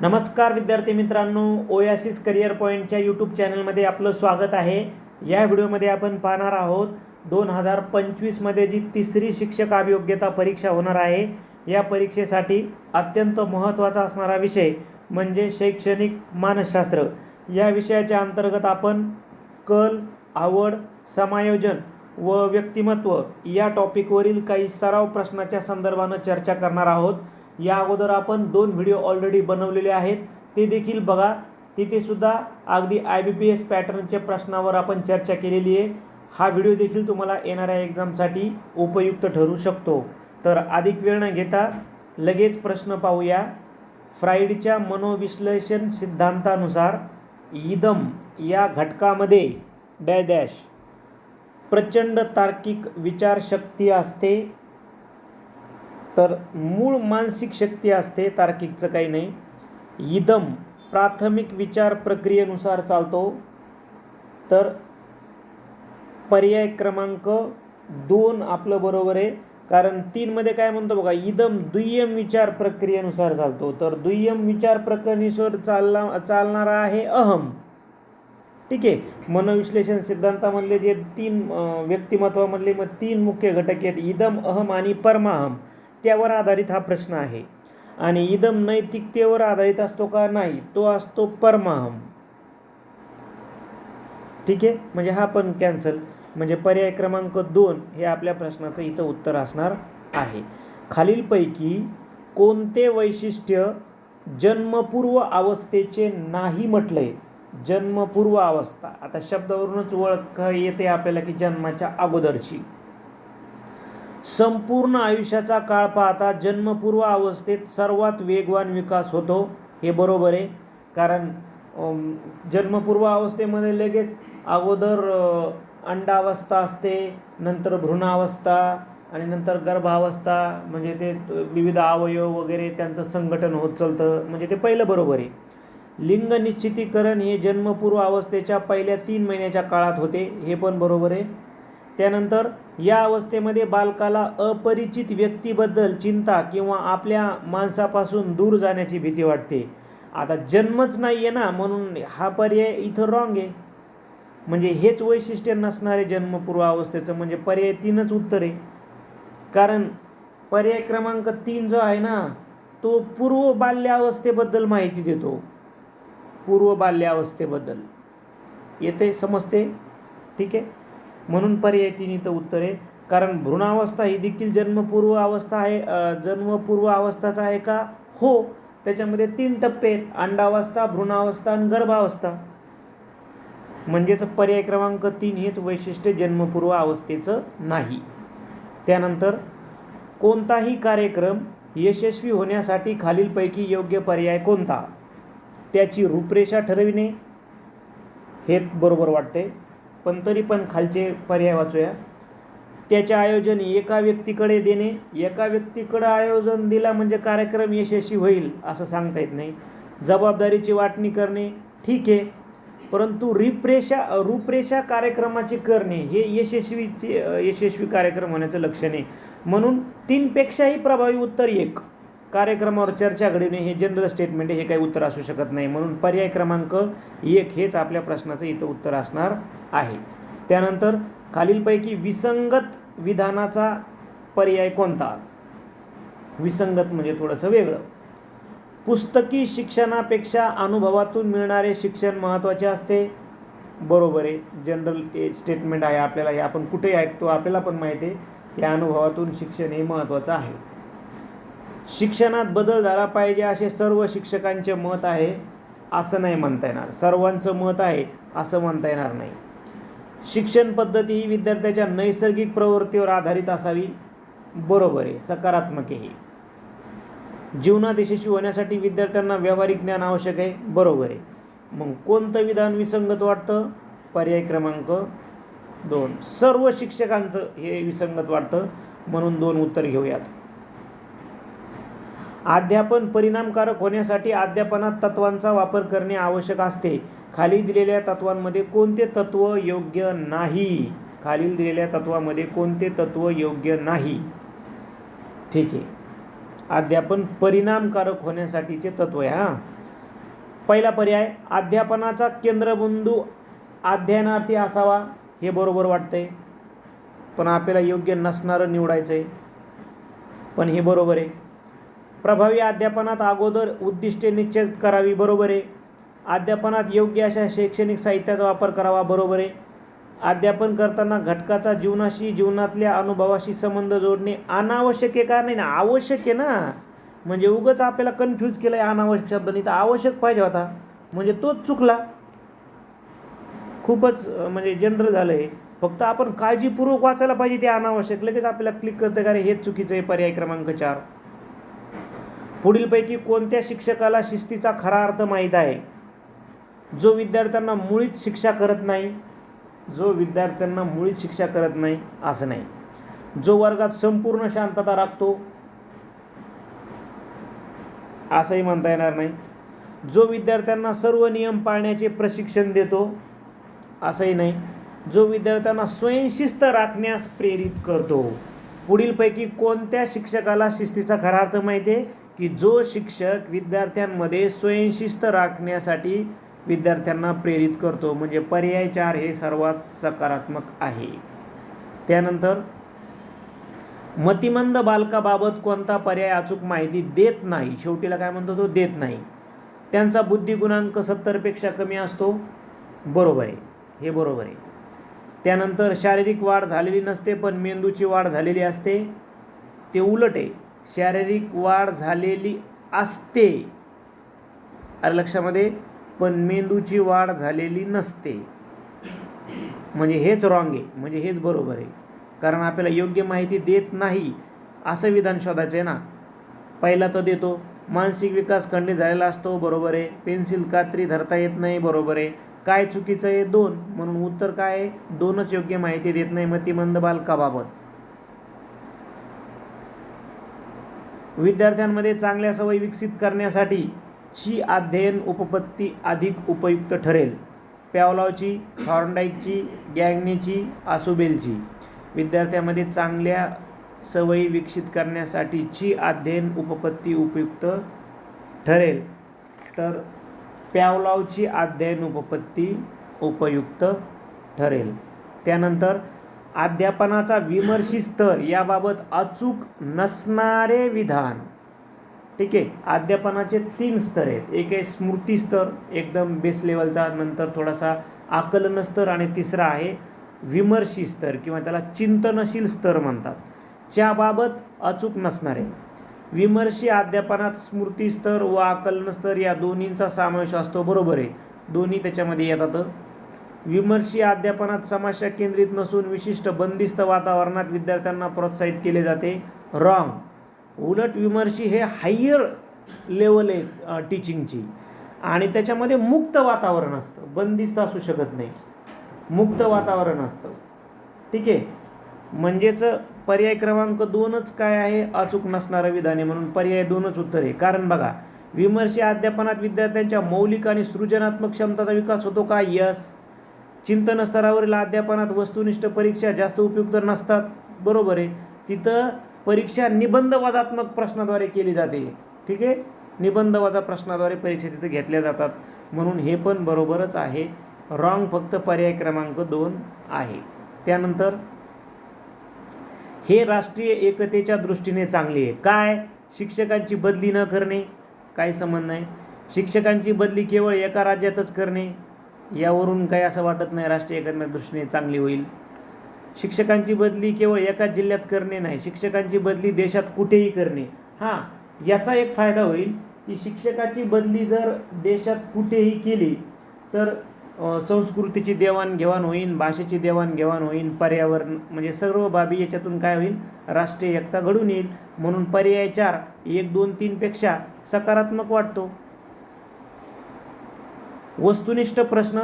नमस्कार विद्यार्थी मित्रांनो ओयासिस करिअर पॉईंटच्या यूट्यूब चॅनलमध्ये आपलं स्वागत आहे. या व्हिडिओमध्ये आपण पाहणार आहोत दोन हजार पंचवीसमध्ये जी तिसरी शिक्षक अभियोग्यता परीक्षा होणार आहे या परीक्षेसाठी अत्यंत महत्त्वाचा असणारा विषय म्हणजे शैक्षणिक मानसशास्त्र. या विषयाच्या अंतर्गत आपण कल आवड समायोजन व व्यक्तिमत्व या टॉपिकवरील काही सराव प्रश्नाच्या संदर्भानं चर्चा करणार आहोत. या अगोदर आपण दोन व्हिडिओ ऑलरेडी बनवलेले आहेत. ते देखील बघा. तिथे सुद्धा अगदी आय बी पी एस पॅटर्नच्या प्रश्नावर आपण चर्चा केलेली आहे. हा व्हिडिओ देखील तुम्हाला येणाऱ्या एक्झामसाठी उपयुक्त ठरू शकतो. तर अधिक वेळ न घेता लगेच प्रश्न पाहूया. फ्राईडच्या मनोविश्लेषण सिद्धांतानुसार इदम या घटकामध्ये डॅ डॅश प्रचंड तार्किक विचारशक्ती असते. तर मूळ मानसिक शक्ती असते तार्किकचं काही नाही. इदम प्राथमिक विचार प्रक्रियेनुसार चालतो. तर पर्याय क्रमांक दोन आपलं बरोबर आहे. कारण तीनमध्ये काय म्हणतो बघा इदम दुय्यम विचार प्रक्रियेनुसार चालतो. तर दुय्यम विचार प्रक्रियेनुसार चालला चालणारा आहे अहम. ठीक आहे. मनोविश्लेषण सिद्धांतामधले जे तीन व्यक्तिमत्वामधले मग तीन मुख्य घटक आहेत इदम अहम आणि परमाहम. त्यावर आधारित हा प्रश्न आहे. आणि इदम नैतिकतेवर आधारित असतो का? नाही तो असतो परमाहम. ठीक आहे? म्हणजे हा पण कॅन्सल म्हणजे पर्याय क्रमांक दोन हे आपल्या प्रश्नाचं इथं उत्तर असणार आहे. खालीलपैकी कोणते वैशिष्ट्य जन्मपूर्व अवस्थेचे नाही म्हटले? जन्मपूर्व अवस्था. आता शब्दावरूनच ओळख येते आपल्याला की जन्माच्या अगोदरची. संपूर्ण आयुष्याचा काळ पाहता जन्मपूर्व अवस्थेत सर्वात वेगवान विकास होतो. हे बरोबर आहे. कारण जन्मपूर्व अवस्थेमध्ये लगेच अगोदर अंडावस्था असते नंतर भ्रूणावस्था आणि नंतर गर्भावस्था. म्हणजे ते विविध अवयव वगैरे त्यांचं संघटन होत चालतं. म्हणजे ते पहिलं बरोबर आहे. लिंग निश्चितीकरण हे जन्मपूर्व अवस्थेच्या पहिल्या तीन महिन्याच्या काळात होते. हे पण बरोबर आहे. त्यानंतर या अवस्थेमध्ये बालकाला अपरिचित व्यक्तीबद्दल चिंता किंवा आपल्या माणसापासून दूर जाण्याची भीती वाटते. आता जन्मच नाही आहे ना म्हणून हा पर्याय इथं रॉंग आहे. म्हणजे हेच वैशिष्ट्य नसणारे जन्मपूर्व अवस्थेचं म्हणजे पर्याय तीनच उत्तर आहे. कारण पर्याय क्रमांक तीन जो आहे ना तो पूर्व बाल्यावस्थेबद्दल माहिती देतो. पूर्व बाल्यावस्थेबद्दल. येते समजते ठीक आहे? म्हणून पर्याय तीन इथं उत्तर आहे. कारण भ्रूणावस्था ही देखील जन्मपूर्व अवस्था आहे. जन्मपूर्व अवस्थाचा आहे का? हो. त्याच्यामध्ये तीन टप्पे आहेत. अंडावस्था भ्रूणावस्था आणि गर्भावस्था. म्हणजेच पर्याय क्रमांक तीन हेच वैशिष्ट्य जन्मपूर्व अवस्थेचं नाही. त्यानंतर कोणताही कार्यक्रम यशस्वी होण्यासाठी खालीलपैकी योग्य पर्याय कोणता? त्याची रूपरेषा ठरविणे. हे बरोबर वाटते पण तरी पण खालचे पर्याय वाचूया. त्याचे आयोजन एका व्यक्तीकडे देणे एका व्यक्तीकडं आयोजन दिला म्हणजे कार्यक्रम यशस्वी होईल असं सांगता येत नाही. जबाबदारीची वाटणी करणे ठीक आहे. परंतु रिप्रेषा रूपरेषा कार्यक्रमाची करणे हे यशस्वीचे यशस्वी कार्यक्रम होण्याचं लक्षण आहे. म्हणून तीनपेक्षाही प्रभावी उत्तर एक. कार्यक्रमावर चर्चा घडविणे हे जनरल स्टेटमेंट आहे हे काही उत्तर असू शकत नाही. म्हणून पर्याय क्रमांक एक हेच आपल्या प्रश्नाचं इथं उत्तर असणार आहे. त्यानंतर खालीलपैकी विसंगत विधानाचा पर्याय कोणता? विसंगत म्हणजे थोडंसं वेगळं. पुस्तकी शिक्षणापेक्षा अनुभवातून मिळणारे शिक्षण महत्त्वाचे असते. बरोबर आहे जनरल ए स्टेटमेंट आहे आपल्याला हे आपण कुठे ऐकतो आपल्याला पण माहिती आहे. या अनुभवातून शिक्षण हे महत्त्वाचं आहे. शिक्षणात बदल झाला पाहिजे असे सर्व शिक्षकांचे मत आहे असं नाही म्हणता येणार. सर्वांचं मत आहे असं म्हणता येणार नाही. शिक्षण पद्धती ही विद्यार्थ्याच्या नैसर्गिक प्रवृत्तीवर आधारित असावी बरोबर आहे सकारात्मक आहे जीवनात यशस्वी होण्यासाठी विद्यार्थ्यांना व्यावहारिक ज्ञान आवश्यक आहे बरोबर आहे. मग कोणतं विधान विसंगत वाटतं? पर्याय क्रमांक दोन. सर्व शिक्षकांचं हे विसंगत वाटतं म्हणून दोन उत्तर घेऊयात. अध्यापन परिणामकारक होण्यासाठी अध्यापनात तत्वांचा वापर करणे आवश्यक असते. खाली दिलेल्या तत्वांमध्ये कोणते तत्व योग्य नाही? खालील दिलेल्या तत्वामध्ये कोणते तत्व योग्य नाही? ठीक आहे. अध्यापन परिणामकारक होण्यासाठीचे तत्व आहे हां. पहिला पर्याय अध्यापनाचा केंद्रबिंदू अध्ययनार्थी असावा हे बरोबर वाटतंय. पण आपल्याला योग्य नसणारं निवडायचं आहे पण हे बरोबर आहे. प्रभावी अध्यापनात अगोदर उद्दिष्टे निश्चित करावी बरोबर आहे. अध्यापनात योग्य अशा शैक्षणिक साहित्याचा वापर करावा बरोबर आहे. अध्यापन करताना घटकाचा जीवनाशी जीवनातल्या अनुभवाशी संबंध जोडणे अनावश्यक आहे का? नाही ना आवश्यक आहे ना. म्हणजे उगंच आपल्याला कन्फ्यूज केलं आहे अनावश्यक शब्दांनी तर आवश्यक पाहिजे होता. म्हणजे तोच चुकला. खूपच म्हणजे जनरल झालं आहे फक्त आपण काळजीपूर्वक वाचायला पाहिजे ते अनावश्यक. लगेच आपल्याला क्लिक करतं का रे हेच चुकीचं आहे पर्याय क्रमांक चार. पुढीलपैकी कोणत्या शिक्षकाला शिस्तीचा खरा अर्थ माहीत आहे? जो विद्यार्थ्यांना मुळीच शिक्षा करत नाही जो विद्यार्थ्यांना मुळीच शिक्षा करत नाही असं नाही. जो वर्गात संपूर्ण शांतता राखतो असंही म्हणता येणार नाही. जो विद्यार्थ्यांना सर्व नियम पाळण्याचे प्रशिक्षण देतो असंही नाही. जो विद्यार्थ्यांना स्वयंशिस्त राखण्यास प्रेरित करतो पुढीलपैकी कोणत्या शिक्षकाला शिस्तीचा खरा अर्थ माहिती आहे? की जो शिक्षक विद्यार्थ्यांमध्ये स्वयंशिस्त राखण्यासाठी विद्यार्थ्यांना प्रेरित करतो म्हणजे पर्याय चार हे सर्वात सकारात्मक आहे. त्यानंतर मतिमंद बालकाबाबत कोणता पर्याय अचूक माहिती देत नाही. शेवटीला काय म्हणतो तो? देत नाही. त्यांचा बुद्धिगुणांक सत्तरपेक्षा कमी असतो. बरोबर आहे. हे बरोबर आहे. त्यानंतर शारीरिक वाढ झालेली नसते पण मेंदूची वाढ झालेली असते. ते उलट आहे. शारीरिक वाढ झालेली असते. अरे लक्षामध्ये पण मेंदूची वाढ झालेली नसते. म्हणजे हेच रॉंग आहे. म्हणजे हेच बरोबर आहे. कारण आपल्याला योग्य माहिती देत नाही असं विधान शोधायचं आहे ना. पहिला तर देतो मानसिक विकास खंडित झालेला असतो बरोबर आहे. पेन्सिल कात्री धरता येत नाही बरोबर आहे. काय चुकीचं आहे? दोन. म्हणून उत्तर काय आहे? दोनच योग्य माहिती देत नाही मतिमंद बालकाबाबत. विद्यार्थ्यांमध्ये चांगल्या सवयी विकसित करण्यासाठी ची अध्ययन उपपत्ती अधिक उपयुक्त ठरेल. प्यावलावची थॉर्नडाईकची गॅग्नेची आसुबेलची. विद्यार्थ्यामध्ये चांगल्या सवयी विकसित करण्यासाठी ची अध्ययन उपपत्ती उपयुक्त ठरेल. तर प्यावलावची अध्ययन उपपत्ती उपयुक्त ठरेल. त्यानंतर अध्यापनाचा विमर्शी स्तर याबाबत अचूक नसणारे विधान. ठीक आहे? अध्यापनाचे तीन स्तर आहेत. एक आहे स्मृती स्तर एकदम बेस लेवलचा नंतर थोडासा आकलन स्तर आणि तिसरा आहे विमर्शी स्तर किंवा त्याला चिंतनशील स्तर म्हणतात. च्याबाबत अचूक नसणारे. विमर्शी अध्यापनात स्मृती स्तर व आकलन स्तर या दोन्हींचा समावेश असतो. बरोबर आहे. दोन्ही त्याच्यामध्ये येतात. विमर्शी अध्यापनात समस्या केंद्रित नसून विशिष्ट बंदिस्त वातावरणात विद्यार्थ्यांना प्रोत्साहित केले जाते. रॉंग उलट विमर्शी हे हायर लेवल आहे टीचिंगची आणि त्याच्यामध्ये मुक्त वातावरण असतं. बंदिस्त असू शकत नाही. मुक्त वातावरण असतं. ठीक आहे? म्हणजेच पर्याय क्रमांक दोनच काय आहे? अचूक नसणारं विधाने म्हणून पर्याय दोनच उत्तर आहे. कारण बघा विमर्शी अध्यापनात विद्यार्थ्यांच्या मौलिक आणि सृजनात्मक क्षमताचा विकास होतो का? यस चिंतन स्तरावरील अध्यापनात वस्तुनिष्ठ परीक्षा जास्त उपयुक्त नसतात. बरोबर आहे. तिथं परीक्षा निबंध वजात्मक प्रश्नाद्वारे केली जाते. ठीक आहे? निबंध वाजा प्रश्नाद्वारे परीक्षा तिथं घेतल्या जातात. म्हणून हे पण बरोबरच आहे. रॉंग फक्त पर्याय क्रमांक दोन आहे. त्यानंतर हे राष्ट्रीय एकतेच्या दृष्टीने चांगले आहे. काय? शिक्षकांची बदली न करणे. काही संबंध नाही. शिक्षकांची बदली केवळ एका राज्यातच करणे. यावरून काही असं वाटत नाही राष्ट्रीय एकात्मिक दृष्टीने चांगली होईल. शिक्षकांची बदली केवळ एकाच जिल्ह्यात करणे नाही शिक्षकांची बदली देशात कुठेही करणे. हां याचा एक फायदा होईल की शिक्षकाची बदली जर देशात कुठेही केली तर संस्कृतीची देवाणघेवाण होईल भाषेची देवाणघेवाण होईल पर्यावरण म्हणजे सर्व बाबी याच्यातून काय होईल? राष्ट्रीय एकता घडून येईल. म्हणून पर्याय चार एक दोन तीनपेक्षा सकारात्मक वाटतो. वस्तुनिष्ठ प्रश्न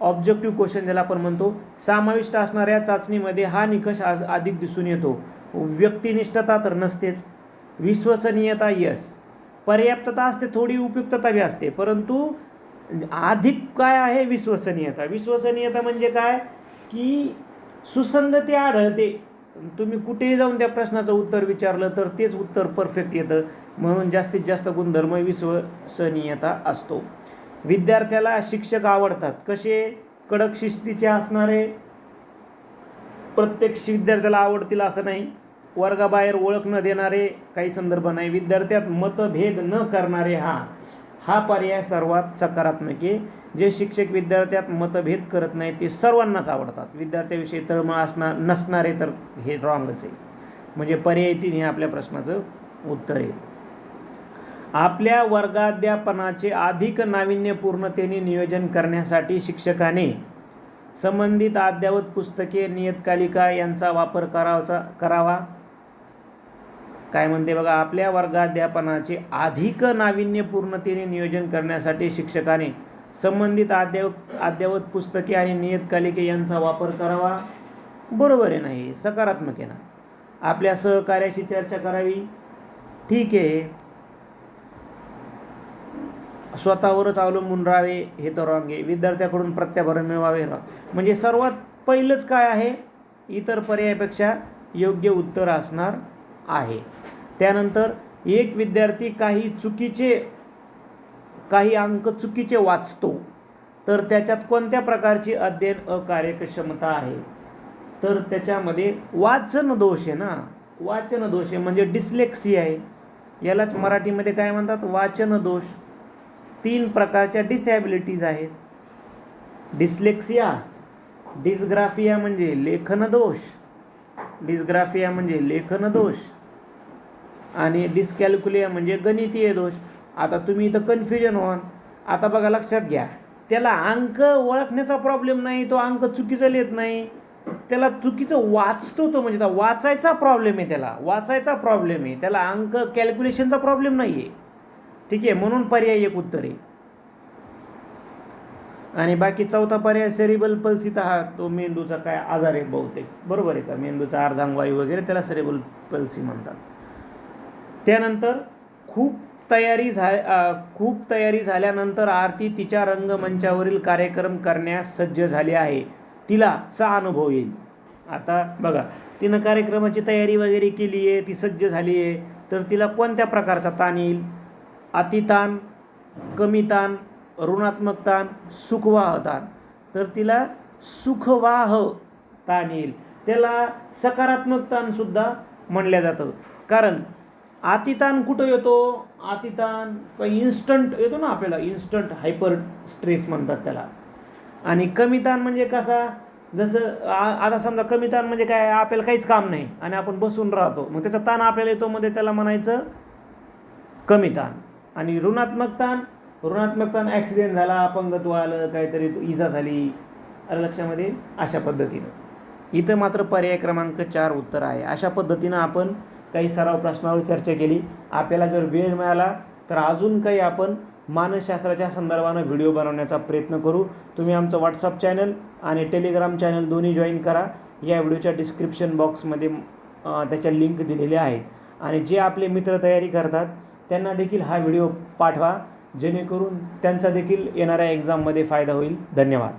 ऑब्जेक्टिव्ह क्वेश्चन ज्याला आपण म्हणतो समाविष्ट असणाऱ्या चाचणीमध्ये हा निकष आज अधिक दिसून येतो. व्यक्तिनिष्ठता तर नसतेच. विश्वसनीयता यस पर्याप्तता असते थोडी उपयुक्तता बी असते. परंतु अधिक काय आहे विश्वसनीयता? विश्वसनीयता म्हणजे काय? की सुसंगती आढळते. तुम्ही कुठेही जाऊन त्या प्रश्नाचं उत्तर विचारलं तर तेच उत्तर परफेक्ट येतं. म्हणून जास्तीत जास्त गुणधर्म विश्वसनीयता असतो. विद्यार्थ्याला शिक्षक आवडतात. कसे? कडक शिस्तीचे असणारे. प्रत्येक विद्यार्थ्याला आवडतील असं नाही. वर्गाबाहेर ओळख न देणारे काही संदर्भ नाही. विद्यार्थ्यात मतभेद न करणारे हा हा पर्याय सर्वात सकारात्मक आहे. जे शिक्षक विद्यार्थ्यात मतभेद करत नाही ते सर्वांनाच आवडतात. विद्यार्थ्याविषयी तळमळ असणार नसणारे तर हे रॉंगच आहे. म्हणजे पर्याय तीन हे आपल्या प्रश्नाचं उत्तर आहे. आपल्या वर्गाध्यापनाचे अधिक नाविन्यपूर्णतेने नियोजन करण्यासाठी शिक्षकाने संबंधित अद्ययावत पुस्तके नियतकालिका यांचा वापर करावाचा करावा. काय म्हणते बघा आपल्या वर्गाध्यापनाचे अधिक नाविन्यपूर्णतेने नियोजन करण्यासाठी शिक्षकाने संबंधित अद्ययाव अद्ययावत पुस्तके आणि नियतकालिके यांचा वापर करावा. बरोबर आहे नाही सकारात्मक आहे ना? आपल्या सहकार्याशी चर्चा करावी. ठीक आहे. स्वतःवरच अवलंबून राहावे हे तर रॉंग आहे. विद्यार्थ्याकडून प्रत्याभरण मिळवावे रॉंग म्हणजे सर्वात पहिलंच काय आहे? इतर पर्यायापेक्षा योग्य उत्तर असणार आहे. त्यानंतर एक विद्यार्थी काही चुकीचे काही अंक चुकीचे वाचतो तर त्याच्यात कोणत्या प्रकारची अध्ययन अकार्यक्षमता आहे? तर त्याच्यामध्ये वाचन दोष आहे ना? वाचन दोष आहे. म्हणजे डिस्लेक्सी आहे. यालाच मराठीमध्ये काय म्हणतात? वाचन दोष. तीन प्रकारच्या डिसॅबिलिटीज आहेत. डिस्लेक्सिया डिस्ग्राफिया म्हणजे लेखन दोष डिस्ग्राफिया म्हणजे लेखन दोष आणि डिस्कॅल्क्युलिया म्हणजे गणितीय दोष. आता तुम्ही इथं कन्फ्युजन व्हाल आता बघा लक्षात घ्या. त्याला अंक ओळखण्याचा प्रॉब्लेम नाही तो अंक चुकीचं लिहित नाही. त्याला चुकीचं वाचतो तो म्हणजे वाचायचा प्रॉब्लेम आहे त्याला. वाचायचा प्रॉब्लेम आहे. त्याला अंक कॅल्क्युलेशनचा प्रॉब्लेम नाही आहे ठीक आहे म्हणून पर्याय एक उत्तर आहे. आणि बाकी चौथा पर्याय सेरिबल पल्सित हा तो मेंदूचा काय आजार आहे बहुतेक. बरोबर आहे का? मेंदूचा अर्धांगवायू वगैरे त्याला सेरिबल पल्सी म्हणतात. त्यानंतर खूप तयारी झा खूप तयारी झाल्यानंतर आरती तिच्या रंगमंचावरील कार्यक्रम करण्यास सज्ज झाली आहे. तिला चा अनुभव येईल. आता बघा तिनं कार्यक्रमाची तयारी वगैरे केली आहे ती सज्ज झाली आहे तर तिला कोणत्या प्रकारचा ताण येईल? अतिताण कमी ताण ऋणात्मक ताण सुखवाह ताण तर तिला सुखवाह ताण येईल. त्याला सकारात्मक ताणसुद्धा म्हणलं जातं. कारण अतिताण कुठं येतो? अतिताण इन्स्टंट येतो ना आपल्याला? इन्स्टंट हायपर स्ट्रेस म्हणतात त्याला. आणि कमी ताण म्हणजे कसा? जसं आता समजा कमी ताण म्हणजे काय? आपल्याला काहीच काम नाही आणि आपण बसून राहतो. मग त्याचा ताण आपल्याला येतो. मध्ये त्याला म्हणायचं कमी ताण आणि ऋणात्मक ताण ऋणात्मक ताण ॲक्सिडेंट झाला अपंगत्व आलं काहीतरी इजा झाली आलं लक्षामध्ये? अशा पद्धतीनं. इथं मात्र पर्याय क्रमांक चार उत्तर आहे. अशा पद्धतीनं आपण काही सराव प्रश्नावर चर्चा केली. आपल्याला जर वेळ मिळाला तर अजून काही आपण मानसशास्त्राच्या संदर्भानं व्हिडिओ बनवण्याचा प्रयत्न करू. तुम्ही आमचं व्हॉट्सअप चॅनल आणि टेलिग्राम चॅनल दोन्ही जॉईन करा. या व्हिडिओच्या डिस्क्रिप्शन बॉक्समध्ये त्याच्या लिंक दिलेल्या आहेत. आणि जे आपले मित्र तयारी करतात त्यांना देखील हा व्हिडिओ पाठवा जेणेकरून त्यांचा देखील येणाऱ्या एक्झाममध्ये फायदा होईल. धन्यवाद.